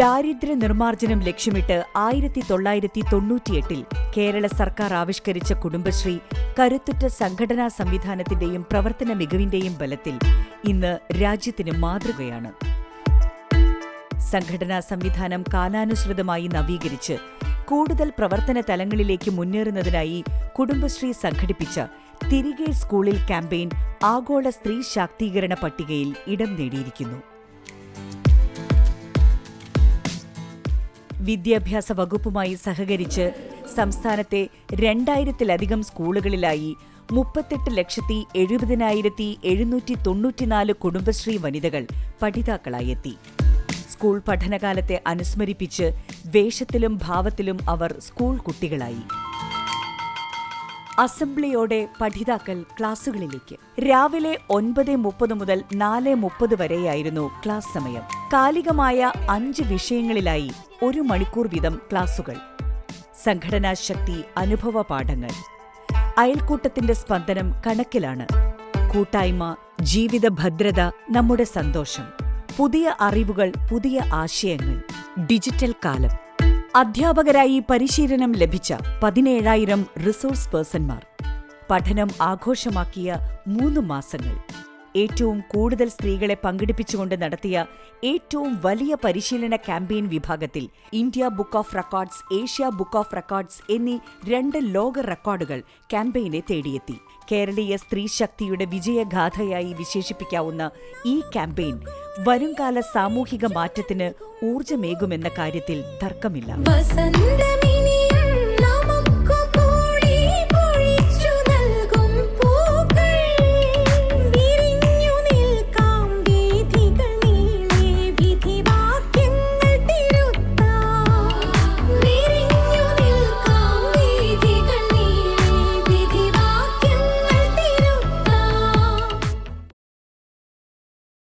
ദാരിദ്ര്യ നിർമ്മാർജനം ലക്ഷ്യമിട്ട് ആയിരത്തി തൊള്ളായിരത്തി തൊണ്ണൂറ്റിയെട്ടിൽ കേരള സർക്കാർ ആവിഷ്കരിച്ച കുടുംബശ്രീ കരുത്തുറ്റ സംഘടനാ സംവിധാനത്തിന്റെയും പ്രവർത്തന മികവിന്റെയും ബലത്തിൽ ഇന്ന് രാജ്യത്തിന് മാതൃകയാണ്. സംഘടനാ സംവിധാനം കാലാനുസൃതമായി നവീകരിച്ച് കൂടുതൽ പ്രവർത്തന തലങ്ങളിലേക്ക് മുന്നേറുന്നതിനായി കുടുംബശ്രീ സംഘടിപ്പിച്ച തിരികെ സ്കൂളിൽ ക്യാമ്പയിൻ ആഗോള സ്ത്രീ ശാക്തീകരണ പട്ടികയിൽ ഇടം നേടിയിരിക്കുന്നു. വിദ്യാഭ്യാസ വകുപ്പുമായി സഹകരിച്ച് സംസ്ഥാനത്തെ രണ്ടായിരത്തിലധികം സ്കൂളുകളിലായി മുപ്പത്തെട്ട് ലക്ഷത്തി എഴുപതിനായിരത്തി എഴുന്നൂറ്റി തൊണ്ണൂറ്റിനാല് കുടുംബശ്രീ വനിതകൾ പഠിതാക്കളായെത്തി സ്കൂൾ പഠനകാലത്തെ അനുസ്മരിപ്പിച്ച് വേഷത്തിലും ഭാവത്തിലും അവർ സ്കൂൾ കുട്ടികളായി. അസംബ്ലിയോടെ പഠിതാക്കൾ ക്ലാസുകളിലേക്ക്. രാവിലെ ഒൻപത് മുപ്പത് മുതൽ നാല് മുപ്പത് വരെയായിരുന്നു ക്ലാസ് സമയം. കാലികമായ അഞ്ച് വിഷയങ്ങളിലായി ഒരു മണിക്കൂർ വീതം ക്ലാസുകൾ. സംഘടനാ ശക്തി അനുഭവ പാഠങ്ങൾ. അയൽക്കൂട്ടത്തിന്റെ സ്പന്ദനം കണക്കിലാണ്. കൂട്ടായ്മ ജീവിത ഭദ്രത നമ്മുടെ സന്തോഷം. പുതിയ അറിവുകൾ പുതിയ ആശയങ്ങൾ. ഡിജിറ്റൽ കാലം. അധ്യാപകരായി പരിശീലനം ലഭിച്ച പതിനേഴായിരം റിസോഴ്സ് പേഴ്സൺമാർ. പഠനം ആഘോഷമാക്കിയ മൂന്ന് മാസങ്ങൾ. ഏറ്റവും കൂടുതൽ സ്ത്രീകളെ പങ്കെടുപ്പിച്ചുകൊണ്ട് നടത്തിയ ഏറ്റവും വലിയ പരിശീലന ക്യാമ്പയിൻ വിഭാഗത്തിൽ India book of records Asia book of records എന്നീ രണ്ട് ലോക റെക്കോർഡുകൾ ക്യാമ്പയിനെ തേടിയെത്തി. കേരളീയ സ്ത്രീ ശക്തിയുടെ വിജയഗാഥയായി വിശേഷിപ്പിക്കാവുന്ന ഈ ക്യാമ്പയിൻ വരുംകാല സാമൂഹിക മാറ്റത്തിന് ഊർജമേകുമെന്ന കാര്യത്തിൽ തർക്കമില്ല.